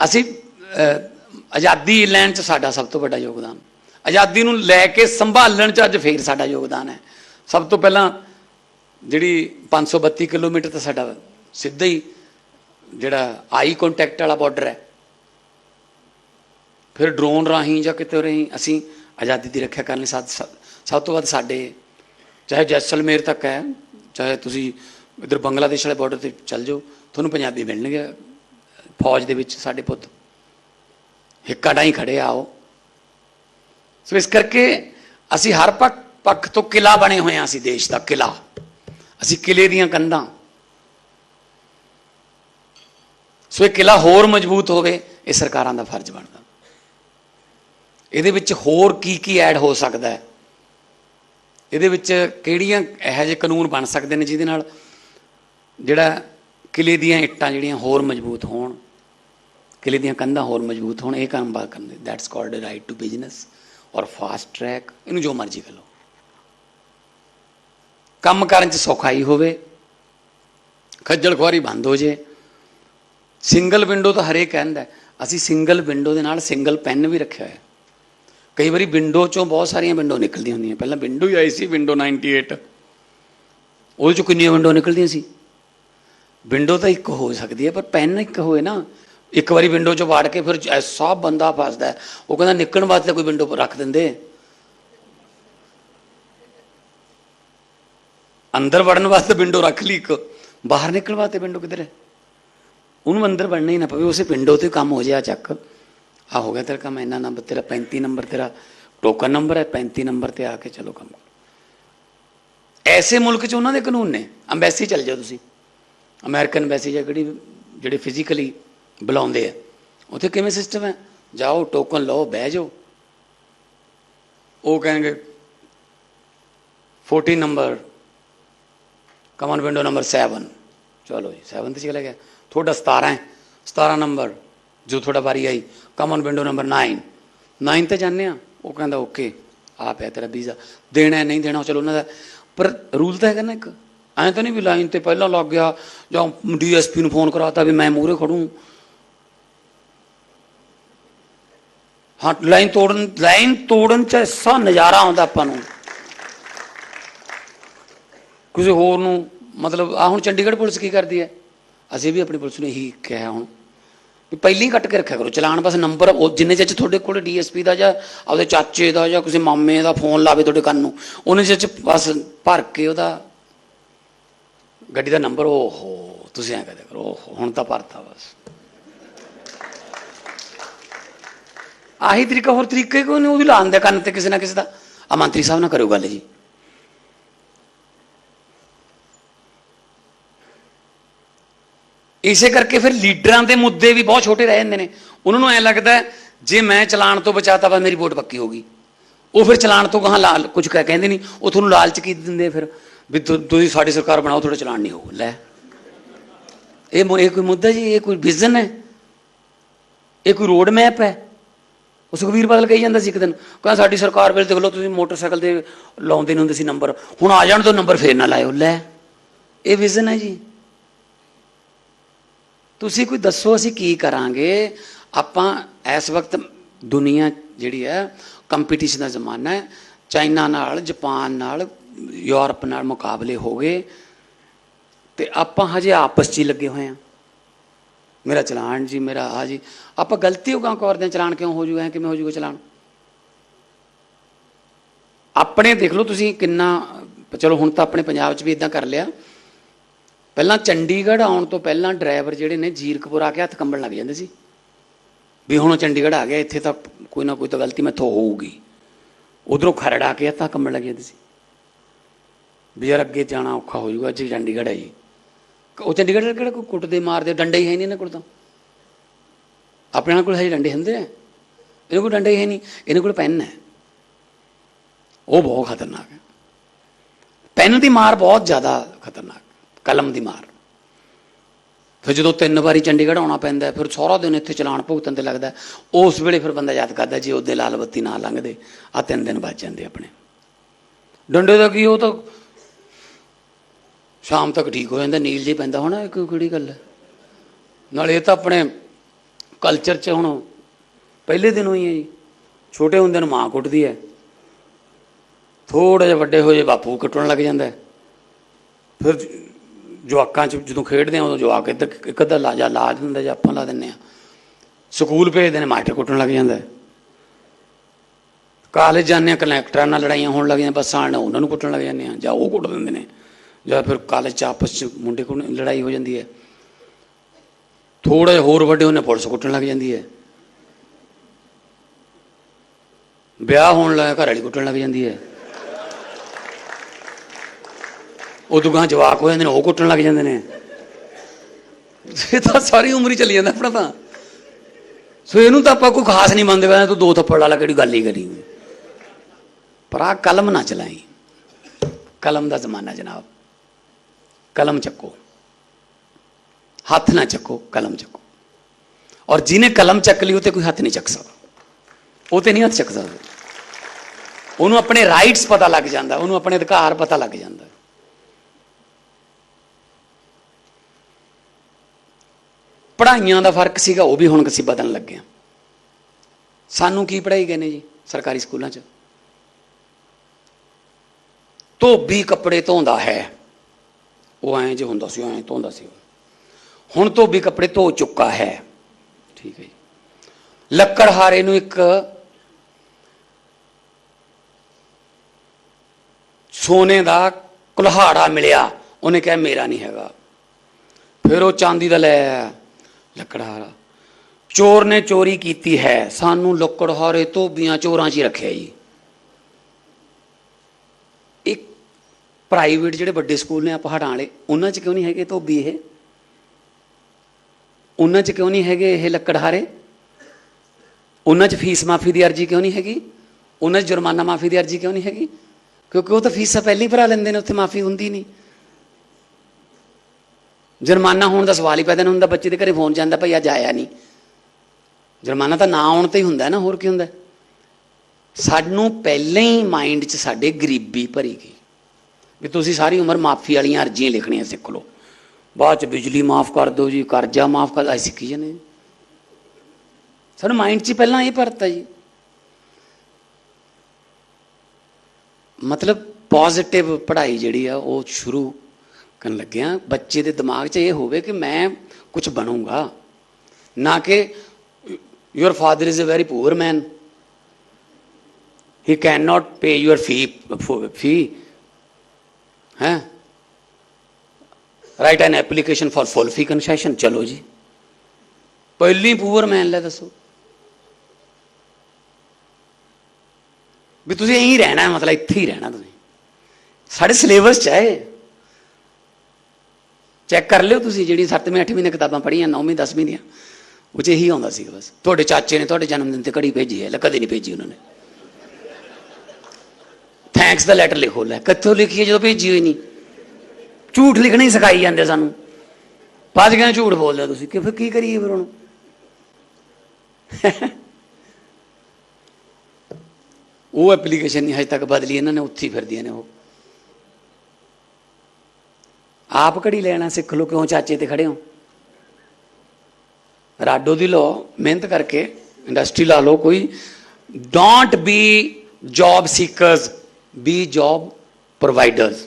ਅਸੀਂ ਆਜ਼ਾਦੀ ਲੈਣ ਚ ਸਾਡਾ ਸਭ ਤੋਂ ਵੱਡਾ ਯੋਗਦਾਨ। ਆਜ਼ਾਦੀ ਨੂੰ ਲੈ ਕੇ ਸੰਭਾਲਣ ਚ ਅੱਜ ਫੇਰ ਸਾਡਾ ਯੋਗਦਾਨ ਹੈ। ਸਭ ਤੋਂ ਪਹਿਲਾਂ ਜਿਹੜੀ 532 ਕਿਲੋਮੀਟਰ ਤਾਂ ਸਾਡਾ ਸਿੱਧਾ ਹੀ ਜਿਹੜਾ ਆਈ ਕੰਟੈਕਟ ਵਾਲਾ ਬਾਰਡਰ ਹੈ, ਫਿਰ ਡਰੋਨ ਰਾਹੀਂ ਜਾਂ ਕਿਤੇ ਰਾਹੀਂ ਅਸੀਂ ਆਜ਼ਾਦੀ ਦੀ ਰੱਖਿਆ ਕਰਨ ਲਈ ਸਭ ਸਭ ਤੋਂ ਵੱਧ ਸਾਡੇ, ਚਾਹੇ ਜੈਸਲਮੇਰ ਤੱਕ ਹੈ, ਚਾਹੇ ਤੁਸੀਂ ਇਧਰ ਬੰਗਲਾਦੇਸ਼ ਵਾਲੇ ਬਾਰਡਰ ਤੇ ਚੱਲ ਜਾਓ, ਤੁਹਾਨੂੰ ਪੰਜਾਬੀ ਮਿਲਣਗੇ। ਫੌਜ ਦੇ ਵਿੱਚ ਸਾਡੇ ਪੁੱਤ। ਹਿੱਕਾ ਡਾਈ ਖੜੇ ਆਓ ਸੋ ਇਸ ਕਰਕੇ ਅਸੀਂ ਹਰ ਪੱਖ ਪੱਖ ਤੋਂ ਕਿਲਾ ਬਣੇ ਹੋਏ ਹਾਂ ਅਸੀਂ ਦੇਸ਼ ਦਾ ਕਿਲਾ। ਅਸੀਂ ਕਿਲੇ ਦੀਆਂ ਕੰਧਾਂ। ਸੋ ਇਹ ਕਿਲਾ ਹੋਰ ਮਜ਼ਬੂਤ ਹੋਵੇ, ਇਹ ਸਰਕਾਰਾਂ ਦਾ ਫਰਜ਼ ਬਣਦਾ। ਇਹਦੇ ਵਿੱਚ ਹੋਰ ਕੀ ਕੀ ਐਡ ਹੋ ਸਕਦਾ ਹੈ? ਇਹਦੇ ਵਿੱਚ ਕਿਹੜੀਆਂ ਇਹੋ ਜਿਹੇ ਕਾਨੂੰਨ ਬਣ ਸਕਦੇ ਨੇ ਜਿਹਦੇ ਨਾਲ ਜਿਹੜਾ ਕਿਲੇ ਦੀਆਂ ਇੱਟਾਂ ਜਿਹੜੀਆਂ ਹੋਰ ਮਜ਼ਬੂਤ ਹੋਣ? ਕਿਲੇ ਦੀਆਂ ਕੰਧਾਂ ਹੋਰ ਮਜ਼ਬੂਤ ਹੋਣ, ਇਹ ਕੰਮ ਬਾਅਦ ਕਰਨ ਦੇ that's called right to business ਔਰ ਫਾਸਟ ਟਰੈਕ ਇਹਨੂੰ ਜੋ ਮਰਜ਼ੀ ਕਹ ਲਓ। ਕੰਮ ਕਰਨ ਚ ਸੌਖਾਈ ਹੋਵੇ, ਖੱਜਲ ਖੁਆਰੀ ਬੰਦ ਹੋ ਜੇ। ਸਿੰਗਲ ਵਿੰਡੋ ਤਾਂ ਹਰੇਕ ਕਹਿੰਦਾ ਹੈ। ਅਸੀਂ ਸਿੰਗਲ ਵਿੰਡੋ ਦੇ ਨਾਲ ਸਿੰਗਲ ਪੈਨ ਵੀ ਰੱਖਿਆ ਹੋਇਆ ਕਈ ਵਾਰੀ ਵਿੰਡੋ ਚੋਂ ਬਹੁਤ ਸਾਰੀਆਂ ਵਿੰਡੋ ਨਿਕਲਦੀਆਂ ਹੁੰਦੀਆਂ। ਪਹਿਲਾਂ ਵਿੰਡੋ ਹੀ ਆਈ ਸੀ ਵਿੰਡੋ 98 ਉਹਦੇ ਚੋਂ ਕਿੰਨੀਆਂ ਵਿੰਡੋ ਨਿਕਲਦੀਆਂ ਸੀ? ਵਿੰਡੋ ਤਾਂ ਇੱਕ ਹੋ ਸਕਦੀ ਹੈ, ਪਰ ਪੈਨ ਇੱਕ ਹੋਏ ਨਾ। ਇੱਕ ਵਾਰੀ ਵਿੰਡੋ ਚੋਂ ਵਾੜ ਕੇ ਫਿਰ ਐਸਾ ਬੰਦਾ ਫਸਦਾ ਉਹ ਕਹਿੰਦਾ ਨਿਕਲਣ ਵਾਸਤੇ ਕੋਈ ਵਿੰਡੋ ਰੱਖ ਦਿੰਦੇ। ਅੰਦਰ ਵੜਨ ਵਾਸਤੇ ਵਿੰਡੋ ਰੱਖ ਲਈ ਇੱਕ। ਬਾਹਰ ਨਿਕਲਣ ਵਾਸਤੇ ਵਿੰਡੋ ਕਿੱਧਰ ਹੈ? ਉਹਨੂੰ ਅੰਦਰ ਵੜਨਾ ਹੀ ਨਾ ਪਵੇ, ਉਸੇ ਵਿੰਡੋ ਤੇ ਕੰਮ ਹੋ ਜਾਇਆ ਚੱਕ। ਆ ਹੋ ਗਿਆ ਤੇਰਾ ਕੰਮ, ਇੰਨਾ ਨੰਬਰ ਤੇਰਾ 35 ਨੰਬਰ ਤੇਰਾ। ਟੋਕਨ ਨੰਬਰ ਹੈ 35 ਨੰਬਰ ਤੇ ਆ ਕੇ ਚਲੋ ਕੰਮ। ਐਸੇ ਮੁਲਕ 'ਚ ਉਹਨਾਂ ਦੇ ਕਾਨੂੰਨ ਨੇ। ਅੰਬੈਸੀ ਚੱਲ ਜਾਓ ਤੁਸੀਂ। ਅਮਰੀਕਨ ਐਮਬੈਸੀ ਜਾਂ ਕਿਹੜੀ, ਜਿਹੜੇ ਫਿਜ਼ੀਕਲੀ ਬੁਲਾਉਂਦੇ ਆ। ਉੱਥੇ ਕਿਵੇਂ ਸਿਸਟਮ ਹੈ? ਜਾਓ ਟੋਕਨ ਲਓ, ਬਹਿ ਜਾਓ। ਉਹ ਕਹਿਣਗੇ 14 ਨੰਬਰ ਕਮਨ ਵਿੰਡੋ ਨੰਬਰ 7 ਚਲੋ ਜੀ 7 ਤੇ ਚਲਾ ਗਿਆ ਤੁਹਾਡਾ 17 ਹੈ। 17 ਨੰਬਰ ਜੋ ਤੁਹਾਡਾ ਵਾਰੀ ਆਈ ਕਮਨ ਵਿੰਡੋ ਨੰਬਰ 9 9 ਤੇ ਜਾਂਦੇ ਆ। ਉਹ ਕਹਿੰਦਾ ਓਕੇ ਆ ਪਿਆ ਤੇਰਾ ਵੀਜ਼ਾ ਦੇਣਾ ਨਹੀਂ ਦੇਣਾ ਚਲੋ ਉਹਨਾਂ ਦਾ ਪਰ ਰੂਲ ਤਾਂ ਹੈਗਾ ਨਾ ਇੱਕ। ਐਂ ਤਾਂ ਨਹੀਂ ਵੀ ਲਾਈਨ ਤੇ ਪਹਿਲਾਂ ਲੱਗ ਗਿਆ ਜਾਂ ਡੀਐਸਪੀ ਨੂੰ ਫੋਨ ਕਰਾਤਾ ਵੀ ਮੈਂ ਮੂਹਰੇ ਖੜੂ। ਹਾਂ, ਲਾਈਨ ਤੋੜਨ ਲਾਈਨ ਤੋੜਨ ਚ ਐਸਾ ਨਜ਼ਾਰਾ ਆਉਂਦਾ ਆਪਾਂ ਨੂੰ। ਕਿਸੇ ਹੋਰ ਨੂੰ, ਮਤਲਬ ਆ ਹੁਣ ਚੰਡੀਗੜ੍ਹ ਪੁਲਿਸ ਕੀ ਕਰਦੀ ਹੈ? ਅਸੀਂ ਵੀ ਆਪਣੀ ਪੁਲਿਸ ਨੂੰ ਇਹੀ ਕਿਹਾ ਹੁਣ ਵੀ ਪਹਿਲਾਂ ਹੀ ਕੱਟ ਕੇ ਰੱਖਿਆ ਕਰੋ। ਚਲਾਨ ਬਸ ਨੰਬਰ, ਉਹ ਜਿੰਨੇ ਚਿਰ 'ਚ ਤੁਹਾਡੇ ਕੋਲ ਡੀਐਸਪੀ ਦਾ ਜਾਂ ਆਪਦੇ ਚਾਚੇ ਦਾ ਜਾਂ ਕਿਸੇ ਮਾਮੇ ਦਾ ਫੋਨ ਲਾਵੇ ਤੁਹਾਡੇ ਕੰਨ ਨੂੰ, ਉਹਨੇ ਚਿਰ 'ਚ ਬਸ ਭਰ ਕੇ ਉਹਦਾ ਗੱਡੀ ਦਾ ਨੰਬਰ, ਓਹੋ, ਤੁਸੀਂ ਐਂ ਕਹਦੇ ਕਰੋ, ਓਹੋ, ਹੁਣ ਤਾਂ ਭਰਤਾ ਬਸ। ਆਹੀ ਤਰੀਕਾ, ਹੋਰ ਤਰੀਕੇ ਕੋਈ ਨਹੀਂ? ਉਹ ਵੀ ਲਾਉਂਦੇ ਕੰਨ ਤੇ ਕਿਸੇ ਨਾ ਕਿਸੇ ਦਾ ਆ ਮੰਤਰੀ ਸਾਹਿਬ ਨਾਲ ਕਰੋ ਗੱਲ ਜੀ। ਇਸੇ ਕਰਕੇ ਫਿਰ ਲੀਡਰਾਂ ਦੇ ਮੁੱਦੇ ਵੀ ਬਹੁਤ ਛੋਟੇ ਰਹਿ ਜਾਂਦੇ ਨੇ। ਉਹਨਾਂ ਨੂੰ ਐ ਲੱਗਦਾ ਜੇ ਮੈਂ ਚਲਾਨ ਤੋਂ ਬਚਾਤਾ ਵਾ, ਮੇਰੀ ਵੋਟ ਪੱਕੀ ਹੋ ਗਈ। ਉਹ ਫਿਰ ਚਲਾਨ ਤੋਂ ਕਹਾਂ ਲਾਲ, ਕੁਝ ਕਹਿ, ਕਹਿੰਦੇ ਨਹੀਂ, ਉਹ ਤੁਹਾਨੂੰ ਲਾਲਚ ਕੀ ਦਿੰਦੇ ਫਿਰ? ਵੀ ਤੁਸੀਂ ਸਾਡੀ ਸਰਕਾਰ ਬਣਾਓ, ਤੁਹਾਡਾ ਚਲਾਨ ਨਹੀਂ ਹੋਊ। ਲੈ। ਇਹ ਇਹ ਕੋਈ ਮੁੱਦਾ ਜੀ, ਇਹ ਕੋਈ ਵਿਜ਼ਨ ਹੈ? ਇਹ ਕੋਈ ਰੋਡ ਮੈਪ ਹੈ? ਉਹ ਸੁਖਵੀਰ ਬਾਦਲ ਕਹੀ ਜਾਂਦਾ ਸੀ ਇੱਕ ਦਿਨ, ਕਹਿੰਦਾ ਸਾਡੀ ਸਰਕਾਰ ਵੇਲੇ ਦੇਖ ਲਓ ਤੁਸੀਂ ਮੋਟਰਸਾਈਕਲ ਤੇ ਲਾਉਂਦੇ ਨਹੀਂ ਹੁੰਦੇ ਸੀ ਨੰਬਰ, ਹੁਣ ਆ ਜਾਣ ਤੋਂ ਨੰਬਰ ਫੇਰ ਨਾ ਲਾਇਓ, ਲੈ, ਇਹ ਵਿਜ਼ਨ ਹੈ ਜੀ। ਤੁਸੀਂ ਕੋਈ ਦੱਸੋ ਅਸੀਂ ਕੀ ਕਰਾਂਗੇ? ਆਪਾਂ ਇਸ ਵਕਤ ਦੁਨੀਆ ਜਿਹੜੀ ਹੈ ਕੰਪੀਟੀਸ਼ਨ ਦਾ ਜ਼ਮਾਨਾ ਹੈ, ਚਾਈਨਾ ਨਾਲ, ਜਾਪਾਨ ਨਾਲ, ਯੂਰਪ ਨਾਲ ਮੁਕਾਬਲੇ ਹੋ ਗਏ, ਤੇ ਆਪਾਂ ਹਜੇ ਆਪਸ 'ਚ ਹੀ ਲੱਗੇ ਹੋਏ ਆ ਮੇਰਾ ਚਲਾਨ ਜੀ, ਮੇਰਾ ਆ ਜੀ। ਆਪਾਂ ਗਲਤੀ ਹੋ ਗਾ ਕਰਦੇ ਹਾਂ ਚਲਾਨ ਕਿਉਂ ਹੋ ਜੂਗਾ, ਐਂ ਕਿਵੇਂ ਹੋ ਜੂਗਾ ਚਲਾਨ? ਆਪਣੇ ਦੇਖ ਲਓ ਤੁਸੀਂ ਕਿੰਨਾ, ਚਲੋ ਹੁਣ ਤਾਂ ਆਪਣੇ ਪੰਜਾਬ 'ਚ ਵੀ ਇਦਾਂ ਕਰ ਲਿਆ। ਪਹਿਲਾਂ ਚੰਡੀਗੜ੍ਹ ਆਉਣ ਤੋਂ ਪਹਿਲਾਂ ਡਰਾਈਵਰ ਜਿਹੜੇ ਨੇ ਜੀਰਕਪੁਰ ਆ ਕੇ ਹੱਥ ਕੰਬਣ ਲੱਗ ਜਾਂਦੇ ਸੀ। ਵੀ ਹੁਣ ਉਹ ਚੰਡੀਗੜ੍ਹ ਆ ਗਿਆ, ਇੱਥੇ ਤਾਂ ਕੋਈ ਨਾ ਕੋਈ ਤਾਂ ਗਲਤੀ ਮੈਥੋਂ ਹੋਊਗੀ। ਉਧਰੋਂ ਖਰੜ ਆ ਕੇ ਹੱਥਾਂ ਕੰਬਣ ਲੱਗ ਜਾਂਦੇ ਸੀ। ਵੀ ਯਾਰ ਅੱਗੇ ਜਾਣਾ ਔਖਾ ਹੋ ਜਾਊਗਾ ਅੱਜ ਚੰਡੀਗੜ੍ਹ ਹੈ ਜੀ। ਉਹ ਚੰਡੀਗੜ੍ਹ ਦੇ ਕਿਹੜਾ ਕੋਈ ਕੁੱਟਦੇ ਮਾਰਦੇ, ਡੰਡੇ ਹੀ ਹੈ ਨਹੀਂ ਇਹਨਾਂ ਕੋਲ ਤਾਂ। ਆਪਣੇ ਨਾਲ ਕੋਲ ਹਜੇ ਡੰਡੇ ਹੁੰਦੇ ਆ। ਇਹਨਾਂ ਕੋਲ ਡੰਡੇ ਹੈ ਨਹੀਂ ਇਹਨਾਂ ਕੋਲ ਪੈਨ ਹੈ। ਉਹ ਬਹੁਤ ਖਤਰਨਾਕ ਹੈ। ਪੈਨ ਦੀ ਮਾਰ ਬਹੁਤ ਜ਼ਿਆਦਾ ਖਤਰਨਾਕ, ਕਲਮ ਦੀ ਮਾਰ। ਫਿਰ ਜਦੋਂ ਤਿੰਨ ਵਾਰੀ ਚੰਡੀਗੜ੍ਹ ਆਉਣਾ ਪੈਂਦਾ ਫਿਰ ਸਾਰਾ ਦਿਨ ਇੱਥੇ ਚਲਾਨ ਭੁਗਤਣ ਤੇ ਲੱਗਦਾ ਉਸ ਵੇਲੇ ਫਿਰ ਬੰਦਾ ਯਾਦ ਕਰਦਾ ਜੀ ਉਹਦੇ ਲਾਲ ਬੱਤੀ ਨਾ ਲੰਘਦੇ ਆ ਤਿੰਨ ਦਿਨ ਬਚ ਜਾਂਦੇ ਆਪਣੇ। ਡੰਡੇ ਦਾ ਕੀ ਉਹ ਤਾਂ ਸ਼ਾਮ ਤੱਕ ਠੀਕ ਹੋ ਜਾਂਦਾ ਨੀਲ ਜੀ ਪੈਂਦਾ ਹੋਣਾ ਇਹ ਕੋਈ ਕਿਹੜੀ ਗੱਲ ਹੈ? ਨਾਲੇ ਇਹ ਤਾਂ ਆਪਣੇ ਕਲਚਰ 'ਚ ਹੁਣ ਪਹਿਲੇ ਦਿਨ ਹੋਈ ਹੈ ਜੀ। ਛੋਟੇ ਹੁੰਦੇ ਨੂੰ ਮਾਂ ਕੁੱਟਦੀ ਹੈ। ਥੋੜੇ ਜਿਹਾ ਵੱਡੇ ਹੋਏ ਬਾਪੂ ਕੁੱਟਣ ਲੱਗ ਜਾਂਦਾ ਫਿਰ ਜਵਾਕਾਂ 'ਚ ਜਦੋਂ ਖੇਡਦੇ ਆ ਉਦੋਂ ਜਵਾਕ ਇੱਧਰ ਇੱਕ ਅੱਧਾ ਲਾ, ਜਾ ਲਾ ਦਿੰਦਾ ਜਾਂ ਆਪਾਂ ਲਾ ਦਿੰਦੇ ਆ ਸਕੂਲ ਭੇਜਦੇ ਨੇ, ਮਾਸਟਰ ਕੁੱਟਣ ਲੱਗ ਜਾਂਦਾ ਕਾਲਜ ਜਾਂਦੇ ਆ ਕਨੈਕਟਰਾਂ ਨਾਲ ਲੜਾਈਆਂ ਹੋਣ ਲੱਗ ਜਾਂਦੀਆਂ, ਬੱਸਾਂ ਨਾਲ ਉਹਨਾਂ ਨੂੰ ਕੁੱਟਣ ਲੱਗ ਜਾਂਦੇ ਆ ਜਾਂ ਉਹ ਕੁੱਟ ਦਿੰਦੇ ਨੇ। ਜਾਂ ਫਿਰ ਕਾਲਜ 'ਚ ਆਪਸ 'ਚ ਮੁੰਡੇ ਕੋਲ ਲੜਾਈ ਹੋ ਜਾਂਦੀ ਹੈ। ਥੋੜਾ ਹੋਰ ਵੱਡੇ ਉਹਨੇ ਪੁਲਿਸ ਕੁੱਟਣ ਲੱਗ ਜਾਂਦੀ ਹੈ। ਵਿਆਹ ਹੋਣ ਲੱਗਾ ਘਰ ਵਾਲੀ ਕੁੱਟਣ ਲੱਗ ਜਾਂਦੀ ਹੈ। ਉਦੋਂ ਗਾਂ ਜਵਾਕ ਹੋ ਜਾਂਦੇ ਨੇ, ਉਹ ਕੁੱਟਣ ਲੱਗ ਜਾਂਦੇ ਨੇ। ਇਹ ਤਾਂ ਸਾਰੀ ਉਮਰ ਹੀ ਚੱਲੀ ਜਾਂਦਾ ਆਪਣਾ ਤਾਂ। ਸੋ ਇਹਨੂੰ ਤਾਂ ਆਪਾਂ ਕੋਈ ਖਾਸ ਨਹੀਂ ਮੰਨਦੇ, ਕਹਿੰਦੇ ਤੂੰ ਦੋ ਥੱਪੜ ਵਾਲਾ ਕਿਹੜੀ ਗੱਲ ਹੀ ਕਰੀ ਪਰ ਆ ਕਲਮ ਨਾ ਚਲਾਈ। ਕਲਮ ਦਾ ਜ਼ਮਾਨਾ ਜਨਾਬ। ਕਲਮ ਚੱਕੋ ਹੱਥ ਨਾ ਚੱਕੋ ਕਲਮ ਚੱਕੋ ਔਰ ਜਿਹਨੇ ਕਲਮ ਚੱਕ ਲਈ ਉਹ ਤੇ ਕੋਈ ਹੱਥ ਨਹੀਂ ਚੱਕ ਸਕਦਾ ਉਹ ਤੇ ਨਹੀਂ ਹੱਥ ਚੱਕ ਸਕਦਾ ਉਹਨੂੰ ਆਪਣੇ ਰਾਈਟਸ ਪਤਾ ਲੱਗ ਜਾਂਦਾ ਉਹਨੂੰ ਆਪਣੇ ਅਧਿਕਾਰ ਪਤਾ ਲੱਗ ਜਾਂਦਾ ਪੜ੍ਹਾਈਆਂ ਦਾ ਫ਼ਰਕ ਸੀਗਾ ਉਹ ਵੀ ਹੁਣ ਅਸੀਂ ਬਦਲਣ ਲੱਗੇ ਹਾਂ ਸਾਨੂੰ ਕੀ ਪੜ੍ਹਾਈ ਗਏ ਨੇ ਜੀ ਸਰਕਾਰੀ ਸਕੂਲਾਂ 'ਚ ਧੋਬੀ ਕੱਪੜੇ ਧੋਂਦਾ ਹੈ ਉਹ ਐਂ ਜੇ ਹੁੰਦਾ ਸੀ ਐਂ ਧੋਂਦਾ ਸੀ ਹੁਣ ਧੋਬੀ ਕੱਪੜੇ ਧੋ ਚੁੱਕਾ ਹੈ। ਠੀਕ ਹੈ ਜੀ। ਲੱਕੜਹਾਰੇ ਨੂੰ ਇੱਕ ਸੋਨੇ ਦਾ ਕੁਲਹਾੜਾ ਮਿਲਿਆ। ਉਹਨੇ ਕਿਹਾ, ਮੇਰਾ ਨਹੀਂ ਹੈਗਾ। ਫਿਰ ਉਹ ਚਾਂਦੀ ਦਾ ਲੈ ਆਇਆ ਲੱਕੜਹਾਰਾ ਚੋਰ ਨੇ ਚੋਰੀ ਕੀਤੀ ਹੈ। ਸਾਨੂੰ ਲੱਕੜਹਾਰੇ ਧੋਬੀਆਂ ਚੋਰਾਂ 'ਚ ਹੀ ਰੱਖਿਆ ਜੀ ਇੱਕ ਪ੍ਰਾਈਵੇਟ ਜਿਹੜੇ ਵੱਡੇ ਸਕੂਲ ਨੇ ਆ ਪਹਾੜਾਂ ਵਾਲੇ, ਉਹਨਾਂ 'ਚ ਕਿਉਂ ਨਹੀਂ ਹੈਗੇ ਧੋਬੀ ਇਹ? ਉਹਨਾਂ 'ਚ ਕਿਉਂ ਨਹੀਂ ਹੈਗੇ ਇਹ ਲੱਕੜਹਾਰੇ? ਉਹਨਾਂ 'ਚ ਫੀਸ ਮਾਫੀ ਦੀ ਅਰਜ਼ੀ ਕਿਉਂ ਨਹੀਂ ਹੈਗੀ? ਉਹਨਾਂ 'ਚ ਜੁਰਮਾਨਾ ਮਾਫੀ ਦੀ ਅਰਜ਼ੀ ਕਿਉਂ ਨਹੀਂ ਹੈਗੀ? ਕਿਉਂਕਿ ਉਹ ਤਾਂ ਫੀਸਾਂ ਪਹਿਲਾਂ ਹੀ ਭਰਾ ਲੈਂਦੇ ਨੇ, ਉੱਥੇ ਮਾਫੀ ਹੁੰਦੀ ਨਹੀਂ। ਜੁਰਮਾਨਾ ਹੋਣ ਦਾ ਸਵਾਲ ਹੀ ਪੈਦਾ ਨਹੀਂ ਹੁੰਦਾ, ਬੱਚੇ ਦੇ ਘਰੇ ਫੋਨ ਜਾਂਦਾ, ਭਈ ਅੱਜ ਆਇਆ ਨਹੀਂ। ਜੁਰਮਾਨਾ ਤਾਂ ਨਾ ਆਉਣ ਤੇ ਹੀ ਹੁੰਦਾ ਨਾ, ਹੋਰ ਕੀ ਹੁੰਦਾ ਸਾਨੂੰ ਪਹਿਲਾਂ ਹੀ ਮਾਈਂਡ 'ਚ ਸਾਡੇ ਗਰੀਬੀ ਭਰੀ ਗਈ। ਵੀ ਤੁਸੀਂ ਸਾਰੀ ਉਮਰ ਮਾਫੀ ਵਾਲੀਆਂ ਅਰਜ਼ੀਆਂ ਲਿਖਣੀਆਂ ਸਿੱਖ ਲਓ। ਬਾਅਦ 'ਚ ਬਿਜਲੀ ਮਾਫ ਕਰ ਦਿਓ ਜੀ, ਕਰਜ਼ਾ ਮਾਫ ਕਰ, ਅਸੀਂ ਸਿੱਖੀ ਜਾਂਦੇ ਹਾਂ। ਸਾਨੂੰ ਮਾਈਂਡ 'ਚ ਪਹਿਲਾਂ ਇਹ ਭਰਤਾ ਜੀ। ਮਤਲਬ ਪੋਜ਼ਿਟਿਵ ਪੜ੍ਹਾਈ ਜਿਹੜੀ ਆ, ਉਹ ਸ਼ੁਰੂ ਕਰਨ ਲੱਗਿਆ ਬੱਚੇ ਦੇ ਦਿਮਾਗ 'ਚ ਇਹ ਹੋਵੇ ਕਿ ਮੈਂ ਕੁਝ ਬਣੂੰਗਾ। ਨਾ ਕਿ your father is a very poor man he can not pay your fee fee ਹੈ right an application for full fee concession ਚਲੋ ਜੀ ਪਹਿਲੀ ਪੂਅਰ ਮੈਨ ਲੈ ਦੱਸੋ ਵੀ ਤੁਸੀਂ ਇਹੀ ਰਹਿਣਾ ਹੈ, ਮਤਲਬ ਇੱਥੇ ਹੀ ਰਹਿਣਾ ਤੁਸੀਂ ਸਾਡੇ ਸਿਲੇਬਸ ਚ ਹੈ ਚੈੱਕ ਕਰ ਲਿਓ ਤੁਸੀਂ ਜਿਹੜੀ 7ਵੀਂ 8ਵੀਂ ਨੇ ਕਿਤਾਬਾਂ ਪੜ੍ਹੀਆਂ 9ਵੀਂ 10ਵੀਂ ਦੀਆਂ ਉਹ ਚ ਇਹੀ ਆਉਂਦਾ ਸੀਗਾ ਬਸ ਤੁਹਾਡੇ ਚਾਚੇ ਨੇ ਤੁਹਾਡੇ ਜਨਮ ਦਿਨ ਤੇ ਘੜੀ ਭੇਜੀ ਹੈ ਲੈ ਕਦੇ ਨਹੀਂ ਭੇਜੀ ਉਹਨਾਂ ਨੇ ਥੈਂਕਸ ਦਾ ਲੈਟਰ ਲਿਖੋ ਲੈ ਕਿੱਥੋਂ ਲਿਖੀ ਹੈ ਜਦੋਂ ਭੇਜੀ ਹੋਈ ਨਹੀਂ ਝੂਠ ਲਿਖਣਾ ਹੀ ਸਿਖਾਈ ਜਾਂਦੇ ਸਾਨੂੰ ਬਾਅਦ ਕਹਿੰਦੇ ਝੂਠ ਬੋਲਦੇ ਹੋ ਤੁਸੀਂ ਕਿ ਫਿਰ ਕੀ ਕਰੀਏ ਫਿਰ ਹੁਣ ਉਹ ਐਪਲੀਕੇਸ਼ਨ ਨਹੀਂ ਹਜੇ ਤੱਕ ਬਦਲੀ ਇਹਨਾਂ ਨੇ ਉੱਥੇ ਫਿਰਦੀਆਂ ਨੇ ਉਹ ਆਪ ਘੜੀ ਲੈਣਾ ਸਿੱਖ ਲਓ ਕਿਉਂ ਚਾਚੇ ਤੇ ਖੜੇ ਹੋ ਰਾਡੋ ਦੀ ਲੋ ਮਿਹਨਤ ਕਰਕੇ ਇੰਡਸਟਰੀ ਲਾ ਲਓ ਕੋਈ don't be job seekers be job providers